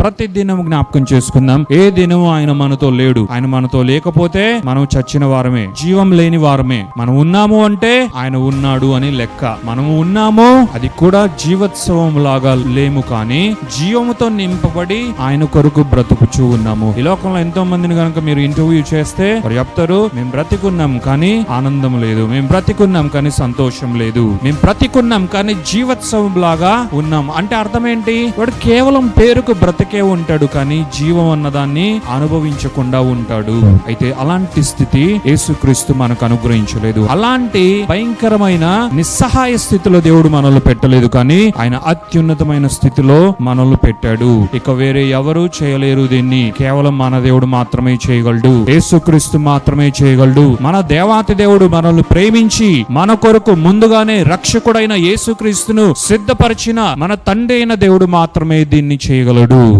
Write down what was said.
ప్రతి దినం జ్ఞాపకం చేసుకుందాం. ఏ దినం ఆయన మనతో లేడు? ఆయన మనతో లేకపోతే మనం చచ్చిన వారమే జీవం లేని వారమే. మనం ఉన్నాము అంటే ఆయన ఉన్నాడు అని లెక్క. మనము ఉన్నాము అది కూడా జీవోత్సవం లాగా లేము కానీ జీవముతో నింపబడి ఆయన కొరకు బ్రతుకుచూ ఉన్నాము. ఈ లోకంలో ఎంతో మందిని కనుక మీరు ఇంటర్వ్యూ చేస్తే వారు చెప్తారు మేము బ్రతికున్నాం కానీ ఆనందం లేదు. మేము బ్రతికున్నాం కానీ సంతోషం లేదు. మేము బ్రతికున్నాం కానీ జీవోత్సవం లాగా ఉన్నాం. అంటే అర్థం ఏంటి? వాడు కేవలం పేరుకు బ్రతికే ఉంటాడు కానీ జీవం అన్నదాన్ని అనుభవించకుండా ఉంటాడు. అయితే అలాంటి స్థితి యేసుక్రీస్తు మనకు అనుగ్రహించలేదు. అలాంటి భయంకరమైన నిస్సహాయ స్థితిలో దేవుడు మనల్ని పెట్టలేదు కానీ ఆయన అత్యున్నతమైన స్థితిలో మనల్ని పెట్టాడు. ఇక వేరే ఎవరు చేయలేరు దీన్ని. కేవలం మన దేవుడు మాత్రమే చేయగలడు. యేసుక్రీస్తు మాత్రమే చేయగలడు. మన దేవాతి దేవుడు మనల్ని ప్రేమించి మన కొరకు ముందుగానే రక్షకుడైన యేసుక్రీస్తును సిద్ధపరిచిన మన తండ్రి అయిన దేవుడు మాత్రమే దీన్ని చేయగలడు.